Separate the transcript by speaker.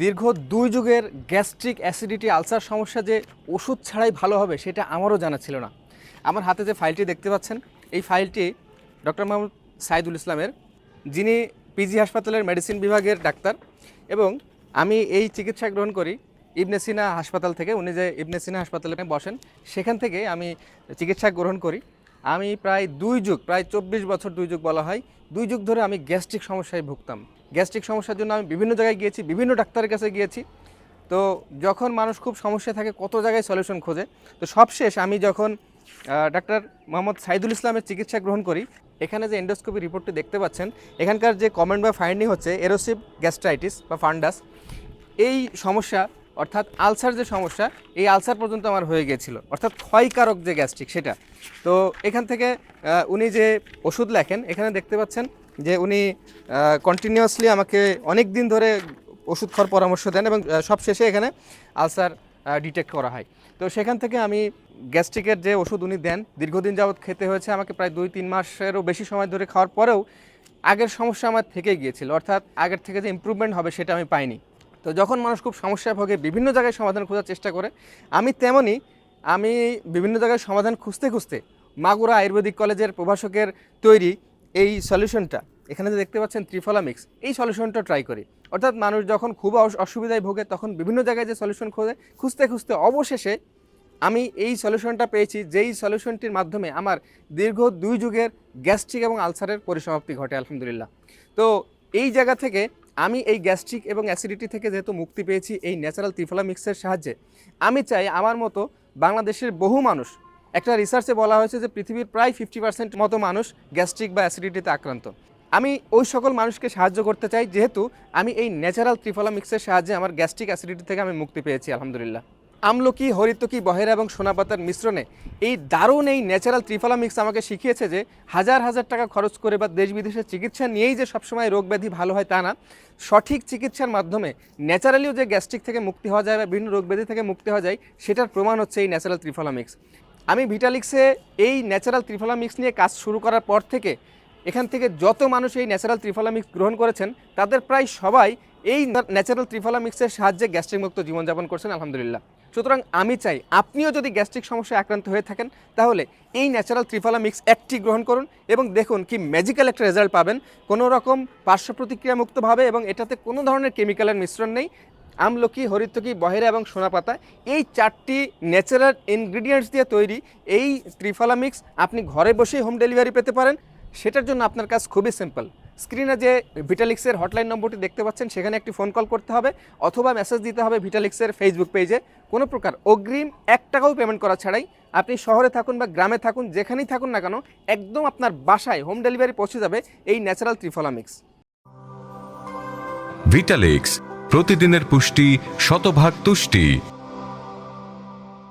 Speaker 1: দীর্ঘ দুই যুগের গ্যাস্ট্রিক অ্যাসিডিটি আলসার সমস্যা যে ওষুধ ছাড়াই ভালো হবে, সেটা আমারও জানা ছিল না। আমার হাতে যে ফাইলটি দেখতে পাচ্ছেন, এই ফাইলটি ডক্টর মোহাম্মদ সাইদুল ইসলামের, যিনি পিজি হাসপাতালের মেডিসিন বিভাগের ডাক্তার এবং আমি এই চিকিৎসা গ্রহণ করি ইবনে সিনা হাসপাতাল থেকে। উনি যে ইবনে সিনা হাসপাতালে বসেন, সেখান থেকে আমি চিকিৎসা গ্রহণ করি। আমি প্রায় দুই যুগ, প্রায় চব্বিশ বছর দুই যুগ বলা হয়, দুই যুগ ধরে আমি গ্যাস্ট্রিক সমস্যায় ভুগতাম। গ্যাস্ট্রিক সমস্যার জন্য আমি বিভিন্ন জায়গায় গিয়েছি, বিভিন্ন ডাক্তারের কাছে গিয়েছি। তো যখন মানুষ খুব সমস্যা থাকে, কত জায়গায় সলিউশন খোঁজে? তো সবশেষ আমি যখন ডাক্তার মোহাম্মদ সাইদুল ইসলামের চিকিৎসা গ্রহণ করি, এখানে যে এন্ডোস্কোপি রিপোর্টটি দেখতে পাচ্ছেন, এখানকার যে কমেন্ট বা ফাইন্ডিং হচ্ছে এরোসিভ গ্যাস্ট্রাইটিস বা ফান্ডাস এই সমস্যা অর্থাৎ আলসার যে সমস্যা, এই আলসার পর্যন্ত আমার হয়ে গিয়েছিল। অর্থাৎ ক্ষয়কারক যে গ্যাস্ট্রিক সেটা। তো এখান থেকে উনি যে ওষুধ লেখেন, এখানে দেখতে পাচ্ছেন যে উনি কন্টিনিউয়াসলি আমাকে অনেক দিন ধরে ওষুধ খাওয়ার পরামর্শ দেন এবং সব শেষে এখানে আলসার ডিটেক্ট করা হয়। তো সেখান থেকে আমি গ্যাস্ট্রিকের যে ওষুধ উনি দেন, দীর্ঘদিন যাবৎ খেতে হয়েছে, আমাকে প্রায় দুই, তিন মাসেরও বেশি সময় ধরে খাওয়ার পরেও আগের সমস্যা আমার থেকে গিয়েছিল। অর্থাৎ আগের থেকে যে ইমপ্রুভমেন্ট হবে সেটা আমি পাইনি। তো যখন মানুষ খুব সমস্যায় ভোগে, বিভিন্ন জায়গায় সমাধান খোঁজার চেষ্টা করে, আমি তেমনই, আমি বিভিন্ন জায়গায় সমাধান খুঁজতে খুঁজতে মাগুরা আয়ুর্বেদিক কলেজের প্রভাষকের তৈরি এই সলিউশনটা, এখানে যে দেখতে পাচ্ছেন ত্রিফলা মিক্স এই সলিউশনটা ট্রাই করি। অর্থাৎ মানুষ যখন খুব অস- অসুবিধায় ভোগে, তখন বিভিন্ন জায়গায় যে সলিউশন খোঁজে, খুঁজতে খুঁজতে অবশেষে আমি এই সলিউশনটা পেয়েছি, যেই সলিউশনটির মাধ্যমে আমার দীর্ঘ দুই যুগের গ্যাস্ট্রিক এবং আলসারের পরিসমাপ্তি ঘটে, আলহামদুলিল্লাহ। তো এই জায়গা থেকে আমি এই গ্যাস্ট্রিক এবং অ্যাসিডিটি থেকে যেহেতু মুক্তি পেয়েছি এই ন্যাচারাল ত্রিফলা মিক্সের সাহায্যে, আমি চাই আমার মতো বাংলাদেশের বহু মানুষ, একটা রিসার্চে বলা হয়েছে যে পৃথিবীর প্রায় ফিফটি পার্সেন্ট মতো মানুষ গ্যাস্ট্রিক বা অ্যাসিডিটিতে আক্রান্ত। আমি ওই সকল মানুষকে সাহায্য করতে চাই, যেহেতু আমি এই ন্যাচারাল ত্রিফলা মিক্সের সাহায্যে আমার গ্যাস্ট্রিক অ্যাসিডিটি থেকে আমি মুক্তি পেয়েছি, আলহামদুলিল্লাহ। আমলকি, হরিতকি, বহেরা এবং সোনাপাতার মিশ্রণে এই দারুণ এই ন্যাচারাল ত্রিফলা মিক্স আমাকে শিখিয়েছে যে হাজার হাজার টাকা খরচ করে বা দেশ বিদেশের চিকিৎসা নিয়েই যে সবসময় রোগ ব্যাধি ভালো হয় তা না। সঠিক চিকিৎসার মাধ্যমে ন্যাচারালিও যে গ্যাস্ট্রিক থেকে মুক্তি হওয়া যায় বা বিভিন্ন রোগ ব্যাধি থেকে মুক্তি হওয়া যায়, সেটার প্রমাণ হচ্ছে এই ন্যাচারাল ত্রিফলা মিক্স আমি ভিটালিক্সে এই ন্যাচারাল ত্রিফলা মিক্স নিয়ে কাজ শুরু করার পর থেকে এখান থেকে যত মানুষ এই ন্যাচারাল ত্রিফলা মিক্স গ্রহণ করেছেন, তাদের প্রায় সবাই এই ন্যাচারাল ত্রিফলা মিক্সের সাহায্যে গ্যাস্ট্রিক মুক্ত জীবনযাপন করছেন, আলহামদুলিল্লাহ। সুতরাং আমি চাই আপনিও যদি গ্যাস্ট্রিক সমস্যায় আক্রান্ত হয়ে থাকেন, তাহলে এই ন্যাচারাল ত্রিফলা মিক্স একটি গ্রহণ করুন এবং দেখুন কি ম্যাজিক্যাল একটা রেজাল্ট পাবেন। কোনো রকম পার্শ্ব প্রতিক্রিয়া মুক্তভাবে এবং এটাতে কোনো ধরনের কেমিক্যালের মিশ্রণ নেই। আমলকি, হরিতকি, বহেরা এবং সোনাপাতা এই চারটি ন্যাচারাল ইনগ্রিডিয়েন্টস দিয়ে তৈরি এই ত্রিফলা মিক্স আপনি ঘরে বসেই হোম ডেলিভারি পেতে পারেন। সেটার জন্য আপনার কাজ খুবই সিম্পল স্ক্রিনে যে ভিটালিক্সের হটলাইন নম্বরটি দেখতে পাচ্ছেন, সেখানে একটি ফোন কল করতে হবে অথবা মেসেজ দিতে হবে ভিটালিক্সের ফেসবুক পেজে কোনো প্রকার অগ্রিম এক টাকাও পেমেন্ট করা ছাড়াই আপনি শহরে থাকুন বা গ্রামে থাকুন, যেখানেই থাকুন না কেন, একদম আপনার বাসায় হোম ডেলিভারি পৌঁছে যাবে এই ন্যাচারাল ত্রিফলা মিক্স
Speaker 2: ভিটালেক্স প্রতিদিনের পুষ্টি, শতভাগ তুষ্টি।